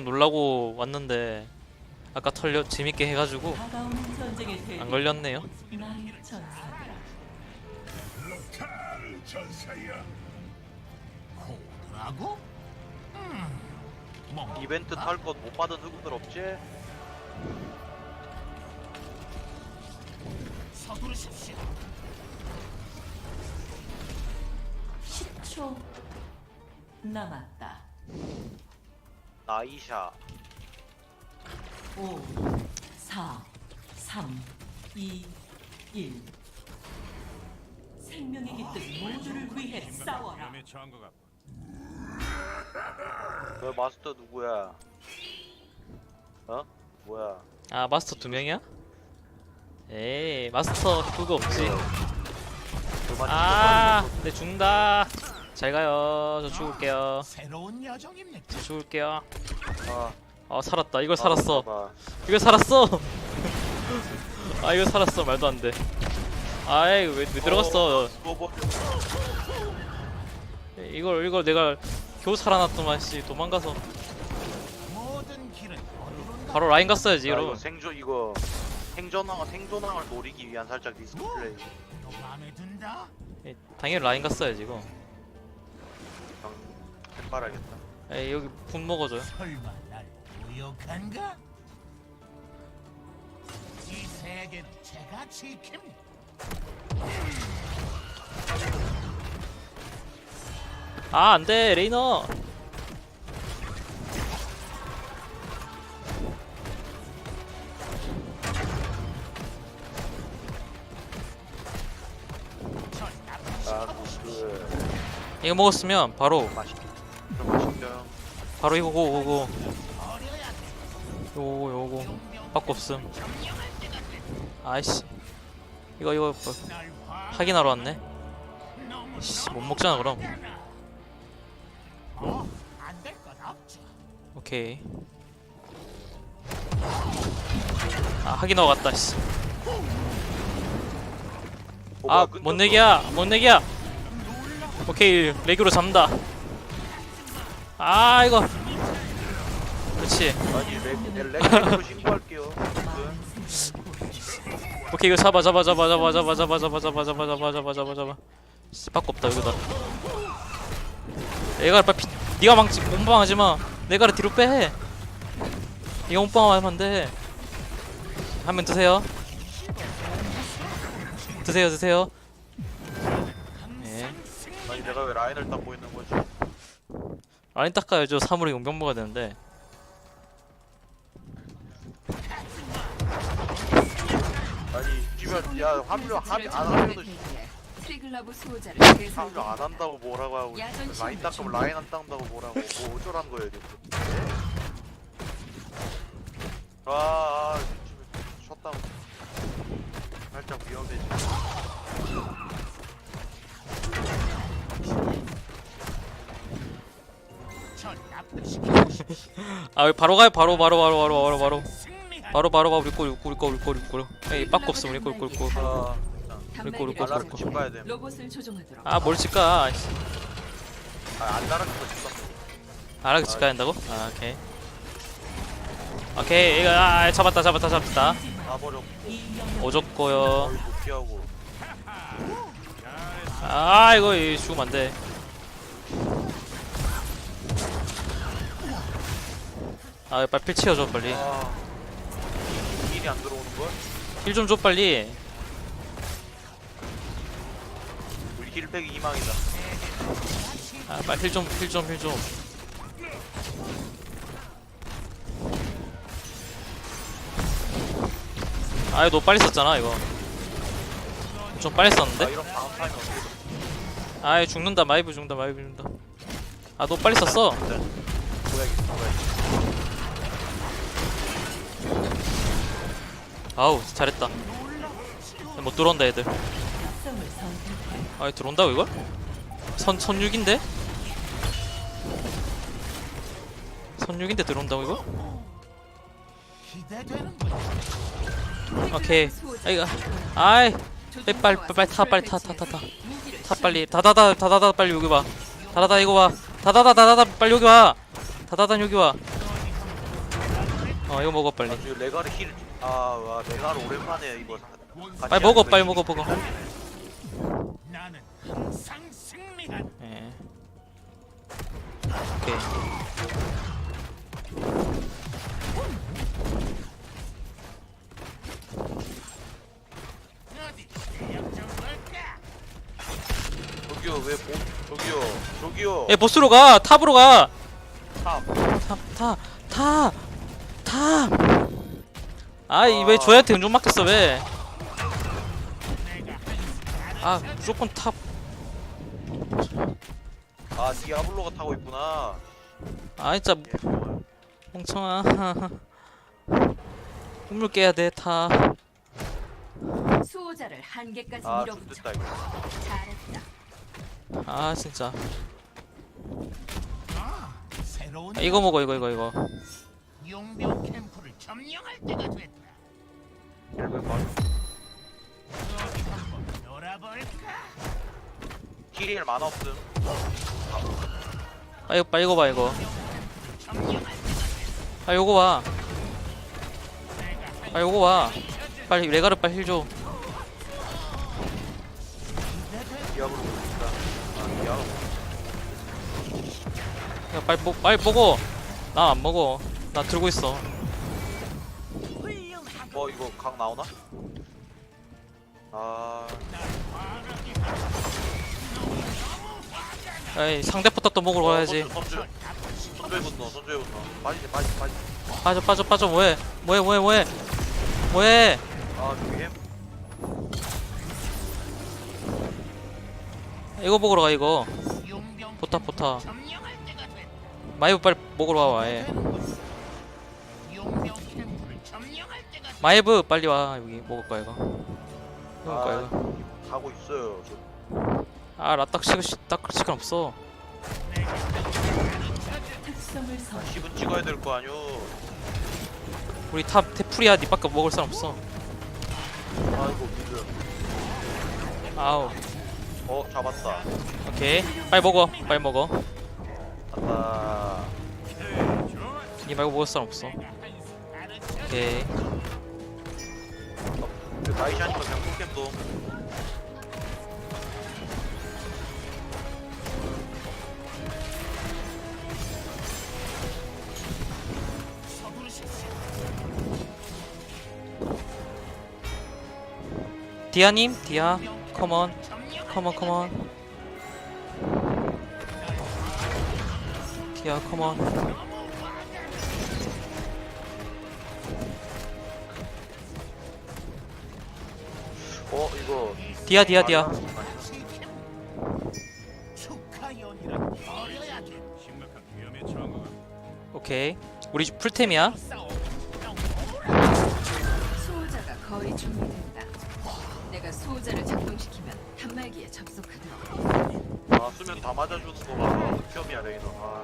놀라고 왔는데 아까 털려 재밌게 해가지고 안 걸렸네요. 음, 뭐 이벤트 탈 것 못 받은 흑우들 없지? 서두르십시오. 10초 남았다 나이샤 5 4 3 2 1 생명의 깃든 모두를 위해 싸워라 너 마스터 누구야? 어? 뭐야? 아 마스터 두 명이야? 에이 마스터 그거 없지. 그만 아, 내 죽는다. 잘 가요. 저 죽을게요. 새로운 여정입니까? 저 죽을게요. 아, 아 살았다. 이걸 살았어. 봐봐. 이걸 살았어. 아 이거 살았어. 말도 안 돼. 아이 왜, 왜 들어갔어? 어, 죽어버려. 이걸 이걸 내가 겨우 살아났더만 씨 도망가서 모든 길은 어디론가 바로 라인 갔어야지 야, 이거. 이거 생존 이거 생존왕 생존왕을 노리기 위한 살짝 리스크 플레이. 너 마음에 든다? 예, 당연히 라인 갔어야지 이거. 해봐야겠다. 에이 여기 분 먹어줘요. 설마 날 모욕한가? 이 세계는 제가 지킵니다. 아 안돼 레이너. 아, 그 이거 먹었으면 바로 맛있. 좀 맛있죠. 바로 이거 고 오고 어려야 돼. 요거 요거 바꾸 없음. 아이씨 이거 이거 뭐날 화. 확인하러 왔네. 씨, 못 먹잖아 그럼. 오케이. 아 확인하고 갔다. 씨. 아? 뭔 얘기야? 오케이, 레기로 잡는다. 아, 이거. 그렇지. 아니 렉렉렉으로 신고할게요. 오케이, 이거 잡아, 잡아, 잡아, 잡아, 잡아, 잡아, 잡아, 잡아, 잡아, 잡아, 잡아, 잡아, 잡아. 씨, 밖에 없다 여기다. 얘가 빨리 피, 네가 망치, 몸빵하지 마. 내가 뒤로 빼. 네가 몸빵하면 안 돼. 한 명 드세요. 드세요, 드세요. 예. 아니 내가 왜 라인을 닦고 있는 거지? 라인 닦아야죠. 사물이 용병 먹어야 되는데. 아니 뛰면 야 합류 합- 안 하면은 트리글라브 수호자를 합류 안 한다고 뭐라고 하고 야전 라인 신문 닦으면 라인 안 닦는다고 뭐라고 뭐 어쩌라는 거예요 지금 아, 아 지금 셧다운 살짝 위험해 지금. 아, 바로 가요. 바로 바로 바로 바로 바로 바로. 바로 바로 바로 우리 꼴 우리 꼴 우리 꼴 우리 꼴. 에이, 빠꾸 없음 우리 꼴꼴 꼴. 아 우리 꼴, 알라스 꼴. 집 가야 돼 로봇을 조종하도록 아, 뭘 찍까? 아이씨. 아, 안 거집 가 알아서 집 가야 한다고? 아, 오케이. 오케이. 이거 아, 잡았다. 잡았다. 잡았다. 오졌고요. 거의 못 피하고 아, 이거 이 죽으면 안 돼. 아, 빨리 필 치워줘 빨리. 아 일이 안 들어오는 걸? 힐좀 줘 빨리. 우리 힐팩이 희망이다 아, 빨리 힐 좀, 힐 좀, 힐 좀. 아, 이거 너 빨리 썼잖아 이거. 좀 빨리 아 썼는데? 이런 어떻게 돼? 아, 죽는다. 마이브 죽는다. 마이브 죽는다. 아, 너 빨리 썼어. 보야겠어 보야겠어 아우, 잘했다. 못 들어온다 애들. 성을 선택해 아, 들어온다고 이걸? 선 선육인데? 선육인데 들어온다고 이거? 오케이. 아이가. 아이. 빨리 빨리 타 빨리 타 타 타 타. 타 빨리. 다다다 다다다 빨리 여기 와. 다다다 이거 와. 다다다 다다다 빨리 여기 와. 다다다 여기 와. 어 이거 먹어 빨리 레가르 힐. 아, 와, 레가르 오랜만에 이거. 같이 빨리 먹어 빨리 힐 먹어 먹어 나는 항상 승리한 예 오케이 어디 실력 좀 볼까? 저기요, 왜, 보, 저기요, 저기요. 예 보스로 가 탑으로 가 탑. 탑, 탑, 탑, 탑. 아이 왜 저한테 은종 맡겼어 왜? 아 무조건 탑. 아, 디아블로가 타고 있구나. 아 진짜 예. 멍청아. 꿈을 깨야 돼 탑. 수호자를 한계까지 아, 밀어붙여. 좋됐다, 이거. 잘했다. 아 진짜. 아, 새로운 아, 이거 먹어 이거 이거 이거. 용병 캠프를 점령할 때가 됐다. 어디 한번 놀아볼까? 힐 많아 없음. 아 이거 봐 이거 봐 이거. 점령할 때가 아 요거 봐. 내가 아 요거 봐. 빨리 레가르 빨리 힐 줘. 디아블로 있다. 아. 야 빨리 먹 빨리 먹어. 나 안 먹어. 나 들고 있어. 어, 이거 각 나오나? 아, 에이 상대부터 또 먹으러 가야지. 선주, 선주. 선주의 분노, 선주의 분노. 빠지지, 빠지지, 빠지지. 빠져 빠져 빠져 뭐해? 뭐해 뭐해 뭐해? 뭐해? 아, 햄. 이거 먹으러 가 이거. 때가 됐다. 마이브 빨리 먹으러 와 예. 마이브 빨리 와 여기 먹을 거야 이거. 먹을 거야 아, 이거. 가고 있어요. 저 아 라딱 시간 딱 시간 없어. 특성을 선 10은 찍어야 될 거 아니오. 우리 탑 테프리아 니밖에 먹을 사람 없어. 아이고, 미드. 아우 어, 잡았다. 오케이 빨리 먹어 빨리 먹어. 갔다. 니 말고 먹을 사람 없어. 오케이 그 나이시 하니까 그냥 꿀캠도. 디아님? 디아 컴온 컴온 컴온. 디아 컴온 어, 이거. 디아 디아 디아 오케이 우리 풀템이야. 수호자가 거의 준비된다. 내가 수호자를 작동시키면 단말기에 접속하도록. 아, 수면 다 맞아주는 거 봐. 흑혐이야, 레이너. 아.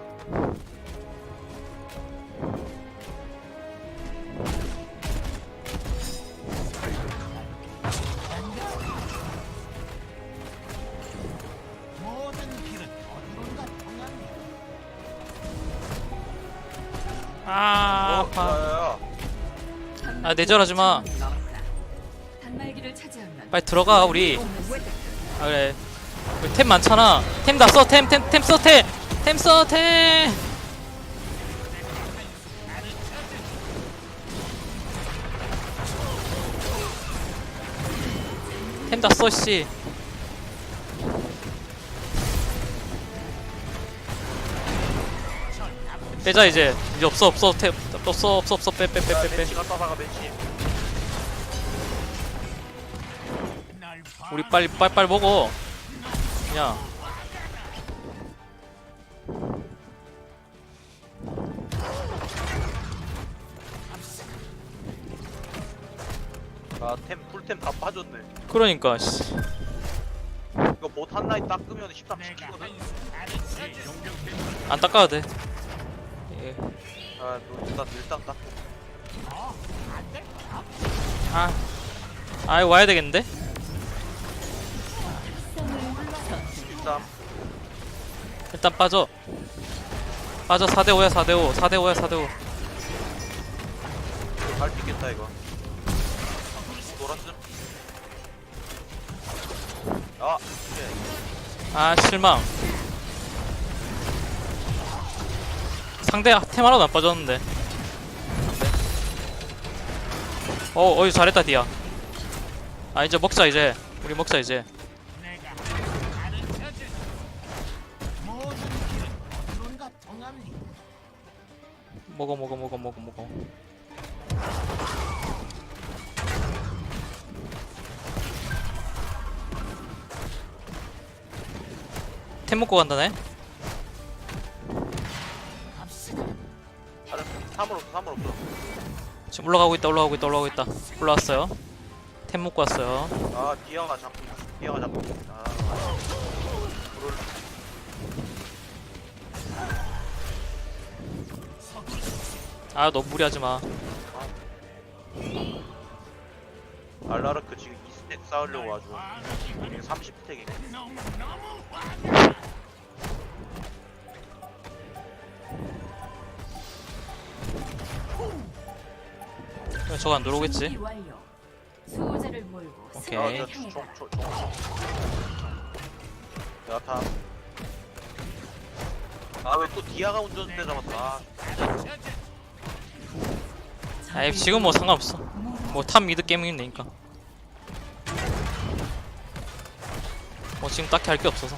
아 어, 아파 아, 내절하지 마. 단말기를 차지하면 빨리 들어가 우리. 왜아 그래. 우리 템 많잖아. 템 다 써 템 템 템 써 템. 템 써 템. 템 다 써 씨. 빼자 이제 이제 없어 없어 템 없어 없어 없어 빼 빼빼 야, 빼빼 봐. 우리 빨리 빨리 빨리 먹어 야 아, 템, 풀템 다 빠졌네. 그러니까 씨. 이거 못한 라인 닦으면 13 내가 시키거든? 안 닦아도 돼 예. 아, 너 일단, 일단 거야. 아, 아 와야 되겠는데? 13. 일단 빠져. 빠져 4대 5야 4대 5. 4대 5야 4대 5. 할수 있겠다 이거 노란스 아 예. 아 실망 상대 템 하나도 안 빠졌는데. 어 어이 잘했다 디아. 아 이제 먹자 이제. 우리 먹자 이제. 먹어 먹어 먹어 먹어 먹어. 템 먹고 간다네 사물 없어 지금 올라가고 있다 올라가고 있다 올라가고 있다. 올라왔어요. 템 먹고 왔어요. 아 디아가 자꾸 디아가 자꾸 아 불을. 아 너무 무리하지 마. 알라르크 지금 2스택 쌓으려고 아주. 30스택이네 저거 안 들어오겠지. 수호자를 몰고 오케이. 승리를 아, 향해라. 저총총. 야타 아 왜 또 디아가 운전대 잡았어 아. 아이 지금 뭐 상관없어. 뭐탑 미드 게임이니까. 뭐 지금 딱히 할 게 없어서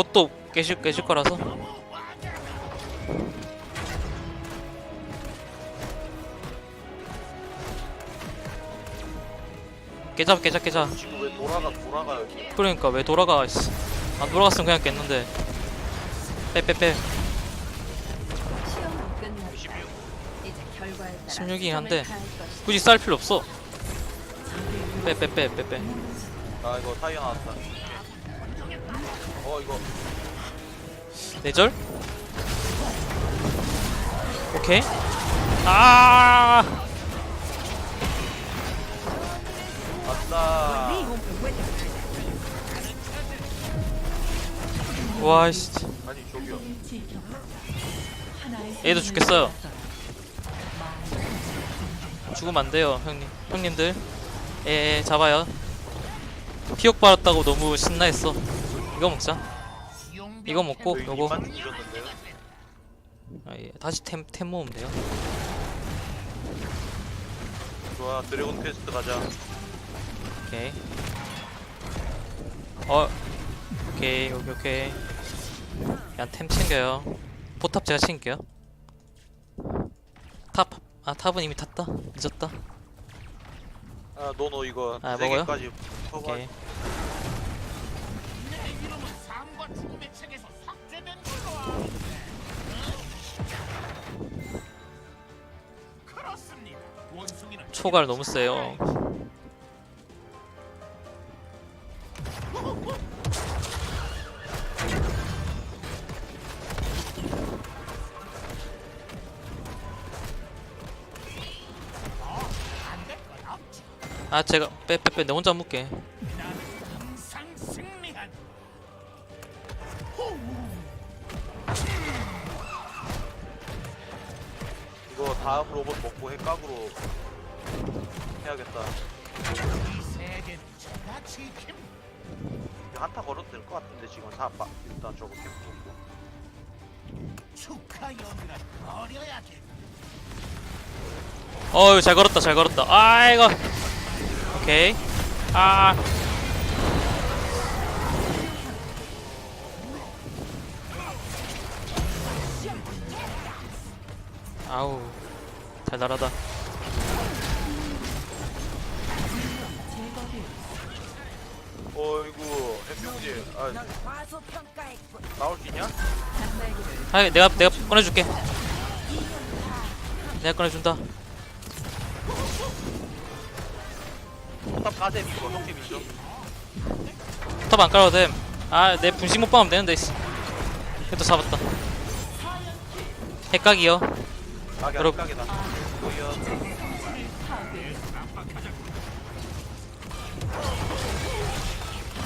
그것도 깨질 깨질 거라서. 깨자 깨자 깨자. 지금 왜 돌아가 돌아가요 그러니까 왜 돌아가 씨. 안 돌아갔으면 그냥 깼는데. 빼빼빼. 시험은 끝났다. 26 이제 결과에 따라 16이긴 한데. 굳이 쌀 필요 없어. 빼빼빼 빼빼. 아 이거 타이어 나왔다 어 이거. 내절? 오케이. 아! 왔다. 와이씨. 아니 저기요. 얘도 죽겠어요. 죽으면 안 돼요 형님. 형님들. 에 잡아요. 피옥 받았다고 너무 신나했어 이거 먹자. 이거 먹고 여기 요거. 아, 예. 다시 템, 템 모으면 돼요. 좋아 드래곤 퀘스트 가자. 오케이. 어 오케이 오케이 오케이. 그냥 템 챙겨요. 포탑 제가 챙길게요. 탑 아 탑은 이미 탔다? 늦었다? 아 노노 이거 아, 세 먹어요? 오케이 죽음의 책에서 삭제된 걸로 아는데 응? 그렇습니다. 원숭이는 초갈 너무 세요. 없지. 아 제가 빼빼빼 내 혼자 묶게 로봇 먹고 핵각으로 해야겠다. 한타 걸어도 될 것 같은데 지금 사 빠, 일단 저거 계속 축하 버려야 돼 어유 잘 걸었다 잘 걸었다. 아 이거 오케이. 아. 아우 달달하다. 어이구 햄병지. 아 나올 수 있냐? 아 내가 내가 꺼내줄게. 내가 꺼내준다. 포탑 가셈 이거. 형팀 인정? 탑안 깔아도 돼아내 분신 못 박으면 되는데 씨. 그래도 잡았다. 핵각이요 가게 여러분. 가게다 보여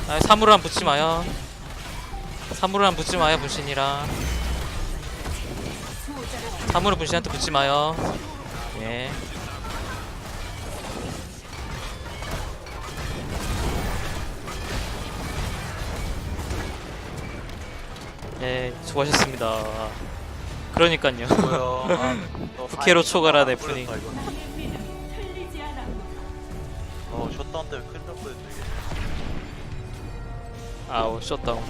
아 사물함 붙지 마요 사물함 붙지 마요 분신이랑 사물함 분신한테 붙지 마요 예 예, 수고하셨습니다. 그러니까요. 아, 너 부캐로 다행히 초과라 안 네프닝. 걸렸다, 이거. 나의 믿음 틀리지 않아. 어 셧다운 때문에 큰일 날 뻔했네 이게 아우, 셧다운.